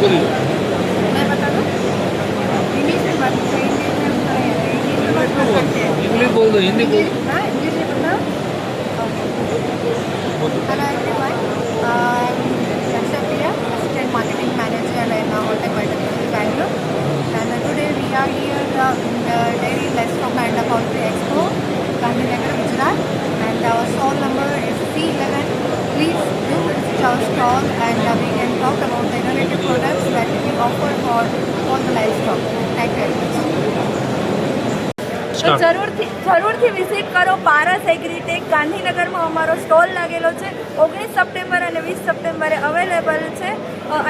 Bill English बोल दो हिंदी बोल જરૂરથી જરૂરથી વિઝિટ કરો પારસ એગ્રીટેક ગાંધીનગરમાં અમારો સ્ટોલ લાગેલો છે. ઓગણીસ સપ્ટેમ્બર અને વીસ સપ્ટેમ્બરે અવેલેબલ છે.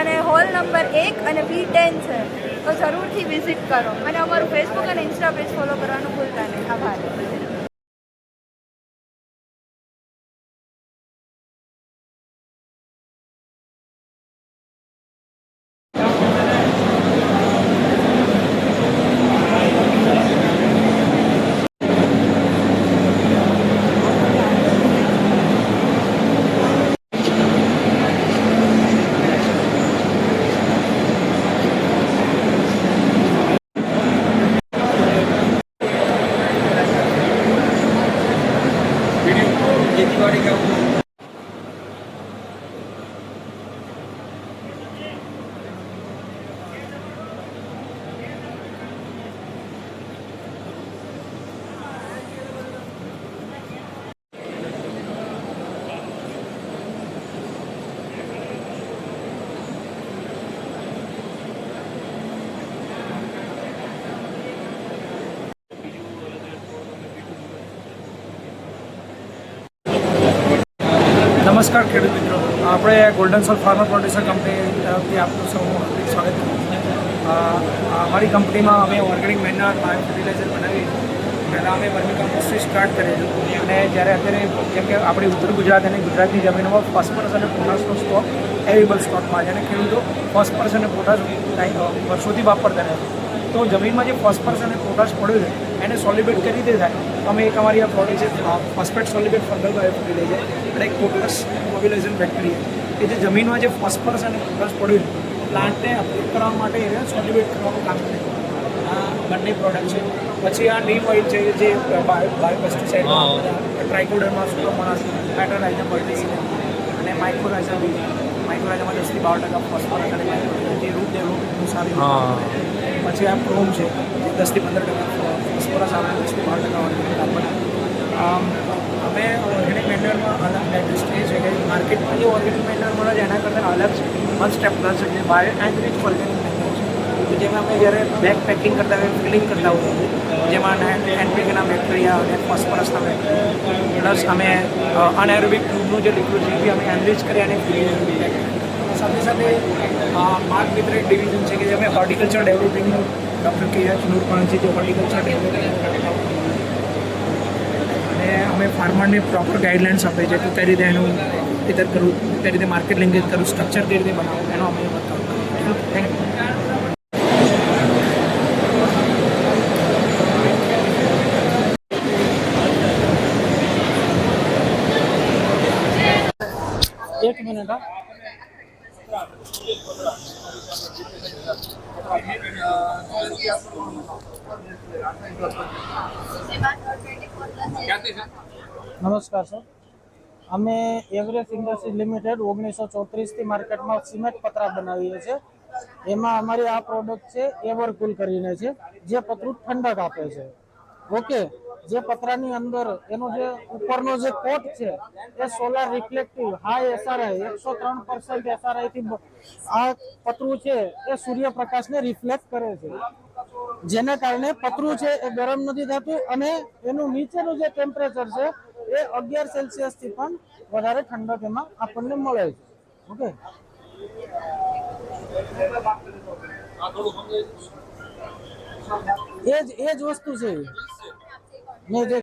અને હોલ નંબર એક અને બી ટેન છે. તો જરૂરથી વિઝિટ કરો. અને અમારું ફેસબુક અને ઇન્સ્ટા પેજ ફોલો કરવાનું ભૂલતા નહીં. આભાર. નમસ્કાર ખેડૂત મિત્રો. આપણે golden soul farmer producer company તરફથી આપનું સૌ હાર્દિક સ્વાગત અમારી કંપનીમાં અમે ઓર્ગેનિક મેનર બાયો ફર્ટિલાઇઝર બનાવી પહેલાં અમે વર્મી કમ્પોસ્ટથી સ્ટાર્ટ કરેલું. અને જ્યારે અત્યારે જેમ કે આપણી ઉત્તર ગુજરાત અને ગુજરાતની જમીનોમાં ફોસ્ફરસ અને પોટાશનો સ્ટોક એવેલેબલ સ્ટોકમાં છે. અને ખેડૂતો ફોસ્ફરસ અને પોટાશ વર્ષોથી વાપરતા રહે છે. તો જમીનમાં જે ફોસ્ફરસ અને પોટાશ પડ્યું છે એને સોલિબેટ કરી રીતે થાય? અમે એક અમારી આ પ્રોડક્ટ છે ફોસ્ફેટ સોલિબેટ ફંગલ દે છે અને એક પોટાશ મોબિલાઇઝેશન છે. કે જે જમીનમાં જે ફોસ્ફરસ અને પોટાશ પડ્યું છે પ્લાન્ટને અપડેટ કરવા માટે એને સોલિબેટ કરવાનું કામ કરે આ બંને પ્રોડક્ટ છે. પછી આ નીમ ઓઇલ છે જે bio bio pesticide trichoderma pseudomonas પેટરાઇઝર બલ્ટીસિન અને માઇક્રોરાઇઝર બી માઇક્રોરાઇઝરમાં દસથી બાર ટકા ફોસ્ફરસ અને જે રૂપ ડેવલપનું સારી પછી આ ક્રોમ છે દસથી પંદર ટકા ફોસ્ફરસ આવે, દસથી બાર ટકા આપણને અમે ઓર્ગેનિક મેન્યુઅરમાં અલગ નેટેસ્ટ એ છે કે માર્કેટમાં જે ઓર્ગેનિક મેન્ડર મળે છે, એના કરતાં અલગ વન સ્ટેપ પ્લસ છે, જે બાયો એન્ડ ઓર્ગેનિક મેન્ડર છે. તો જેમાં અમે જ્યારે બેગ પેકિંગ કરતા હોય ફિલિંગ કરતા હોઈએ જેમાં એનપીકેના બેક્ટેરિયા અને ફોસ્ફરસના બેક્ટેરિયા પ્લસ અમે અનએરોબિક ટ્યુબનું જે લિક્વિડ છે, એ અમે એનરીચ કરી અને ફિલિંગ સાથે સાથે મિત્ર એક ડિવિઝન છે કે જે અમે હોર્ટિકલ્ચર ડેવલપિંગનું ડૉક્ટર કે એચ નૂર પણ છે, જે હોર્ટિકલ્ચર ડેવલપિંગ અને અમે ફાર્મરને પ્રોપર ગાઈડલાઇન્સ આપે છે કે કઈ રીતે એનું ખેતર કરવું, કઈ રીતે માર્કેટ લિંકેજ કરવું સ્ટ્રક્ચર કઈ રીતે બનાવવું, એનો અમે બતાવું. થેન્ક યુ મિનિટ, હા. નમસ્કાર, સર. અમે એવરેસ્ટ ઇન્ડસ્ટ્રીઝ લિમિટેડ ઓગણીસો ચોત્રીસથી માર્કેટમાં સિમેન્ટ પતરા બનાવીએ છીએ. એમાં અમારી આ પ્રોડક્ટ છે એવરકુલ કરીને છે, જે પતરું ઠંડક આપે છે. ઓકે જે પતરાની અંદર એનો જે ઉપરનો જે કોટ છે, એ સોલાર રિફ્લેક્ટિવ હાઈ એસઆરઆઈ એકસો ત્રણ પર્સન્ટ એસઆરઆઈથી આ પતરું છે, એ સૂર્યપ્રકાશને રિફ્લેક્ટ કરે છે. જેના કારણે પતરું છે, એ ગરમ નથી થતું અને એનું નીચેનું જે ટેમ્પરેચર છે, એ અગિયાર સેલ્સિયસથી પણ વધારે ઠંડક એમાં આપણને મળે છે. ઓકે? એ જ એ જ વસ્તુ છે. મેં જે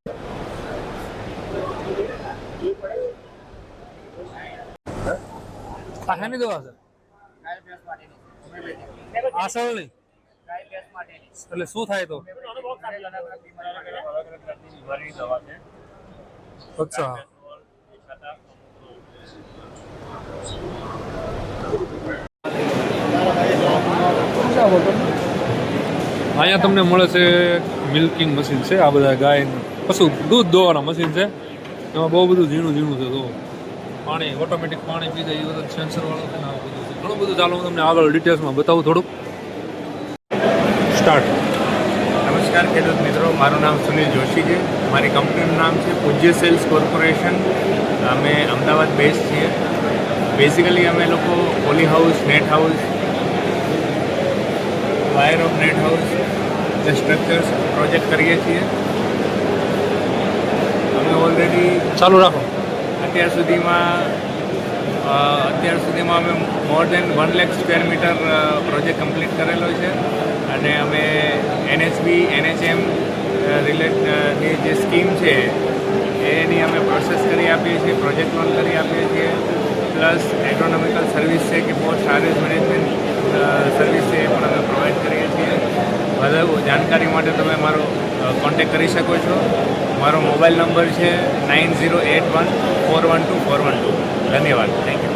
આ શેની દવા છે? આસળની એટલે શું થાય તો? અચ્છા. વગર અહીંયા તમને મળે છે મિલ્કિંગ મશીન છે. આ બધા ગાય પશુ દૂધ દોવાના મશીન છે. એમાં બહુ બધું ઝીણું ઝીણું છે તો પાણી ઓટોમેટિક પાણી પી જાય એ બધું સેન્સરવાળું છે બધું ઘણું બધું ચાલો હું તમને આગળ ડિટેલ્સમાં બતાવું થોડુંક. સ્ટાર્ટ નમસ્કાર ખેડૂત મિત્રો, મારું નામ સુનિલ જોશી છે મારી કંપનીનું નામ છે પૂજ્ય સેલ્સ કોર્પોરેશન. અમે અમદાવાદ બેઝ છીએ. બેઝિકલી અમે લોકો poly house net house wire of net house જે સ્ટ્રક્ચર્સ પ્રોજેક્ટ કરીએ છીએ. અમે ઓલરેડી ચાલુ રાખો. અત્યાર સુધીમાં અત્યાર સુધીમાં અમે more than one lakh square metre project complete કરેલો છે. અને અમે એનએસબી એનએચએમ રિલેટની જે સ્કીમ છે એની અમે પ્રોસેસ કરી આપીએ છીએ પ્રોજેક્ટ લોન કરી આપીએ છીએ. પ્લસ એગ્રોનોમિકલ સર્વિસ છે કે પોસ્ટ હાર્વેસ્ટ મેનેજમેન્ટ સર્વિસ છે એ પણ અમે પ્રોવાઈડ કરીએ છીએ. વધુ જાણકારી માટે તમે મારો કોન્ટેક કરી શકો છો. મારો મોબાઈલ નંબર છે nine zero eight one four one two four one two. ધન્યવાદ. થેન્ક યુ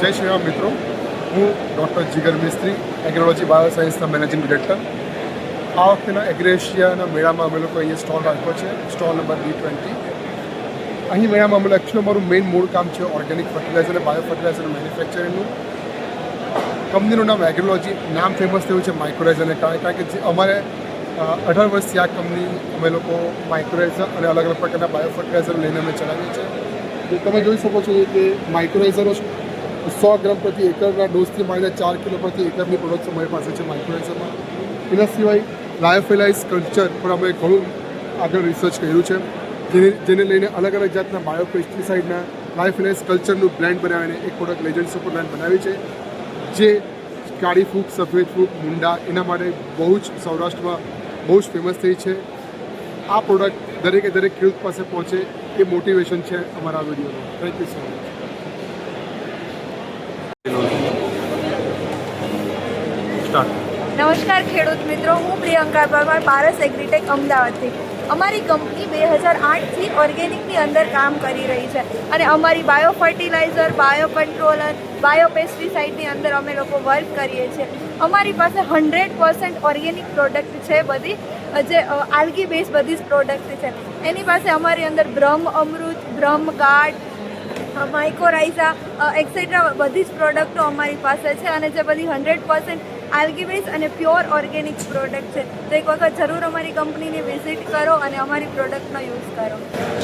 જય શ્રી રામ મિત્રો. હું ડૉક્ટર જીગર મિસ્ત્રી, એગ્રોલોજી બાયોસાયન્સના મેનેજિંગ ડિરેક્ટર. આ વખતેના એગ્રેશિયાના મેળામાં અમે લોકો અહીંયા સ્ટોલ રાખ્યો છે, સ્ટોલ નંબર બી ટ્વેન્ટી. અહીં મેળામાં અમે એકચ્યુઅલી અમારું મેઇન મૂળ કામ છે ઓર્ગેનિક ફર્ટિલાઇઝર અને બાયો ફર્ટિલાઇઝર મેન્યુફેક્ચરિંગનું કંપનીનું નામ એગ્રોલોજી નામ ફેમસ થયું છે માઇક્રોરાઇઝરને કારણે કારણ કે જે અમારે અઢાર વર્ષથી આ કંપની અમે લોકો માઇક્રોરાઇઝર અને અલગ અલગ પ્રકારના બાયો ફર્ટિલાઇઝર લઈને અમે ચલાવીએ છીએ. તમે જોઈ શકો છો કે માઇક્રોરાઇઝરો સો ગ્રામ પ્રતિ એકરના ડોઝથી માંડીને ચાર કિલો પ્રતિ એકરની પ્રોડક્ટ અમારી પાસે છે માઇક્રોરાઇઝરમાં એના સિવાય લાયોફેલાઇઝ કલ્ચર પર અમે ઘણું આગળ રિસર્ચ કર્યું છે. જેને જેને લઈને અલગ અલગ જાતના બાયો પેસ્ટિસાઇડના લાયોફિલાઇઝ કલ્ચરનું બ્લેન્ડ બનાવીને એક પ્રોડક્ટ લેજન્ડ સુપર બ્લેન્ડ બનાવી છે. જે કાળી ફૂગ, સફેદ ફૂગ, મુંડા, એના માટે બહુ જ સૌરાષ્ટ્રમાં બહુ જ ફેમસ થઈ છે. આ પ્રોડક્ટ દરેકે દરેક ખેડૂત પાસે પહોંચે એ મોટિવેશન છે અમારા વિડીયોનું થેન્ક યુ સો મચ નમસ્કાર ખેડૂત મિત્રો, હું પ્રિયંકા પરમાર પારસ એગ્રીટેક અમદાવાદથી. અમારી કંપની બે હજાર આઠથી ઓર્ગેનિકની અંદર કામ કરી રહી છે. અને અમારી bio fertilizer bio controller bio પેસ્ટિસાઇડની અંદર અમે લોકો વર્ક કરીએ છીએ. અમારી પાસે હંડ્રેડ પર્સન્ટ ઓર્ગેનિક પ્રોડક્ટ છે બધી, જે આલ્ગી બેઝ બધી જ પ્રોડક્ટ છે. એની પાસે અમારી અંદર બ્રહ્મ અમૃત, બ્રહ્મ ગાર્ડ માઇકોરાઇઝા એક્સેટ્રા બધી જ પ્રોડક્ટો અમારી પાસે છે અને જે બધી હંડ્રેડ પર્સન્ટ આલ્ગીબેઝ અને પ્યોર ઓર્ગેનિક પ્રોડક્ટ છે. તો એક વખત જરૂર અમારી કંપનીની વિઝિટ કરો અને અમારી પ્રોડક્ટનો યુઝ કરો.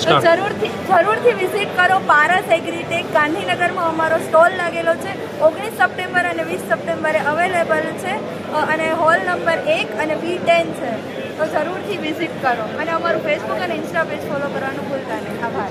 તો જરૂરથી જરૂરથી વિઝિટ કરો પારસ એગ્રીટેક. ગાંધીનગરમાં અમારો સ્ટોલ લાગેલો છે. ઓગણીસ સપ્ટેમ્બર અને વીસ સપ્ટેમ્બરે અવેલેબલ છે. અને હોલ નંબર એક અને બી ટેન છે. તો જરૂરથી વિઝિટ કરો. અને અમારું ફેસબુક અને ઇન્સ્ટા પેજ ફોલો કરવાનું ભૂલતા નહીં. આભાર.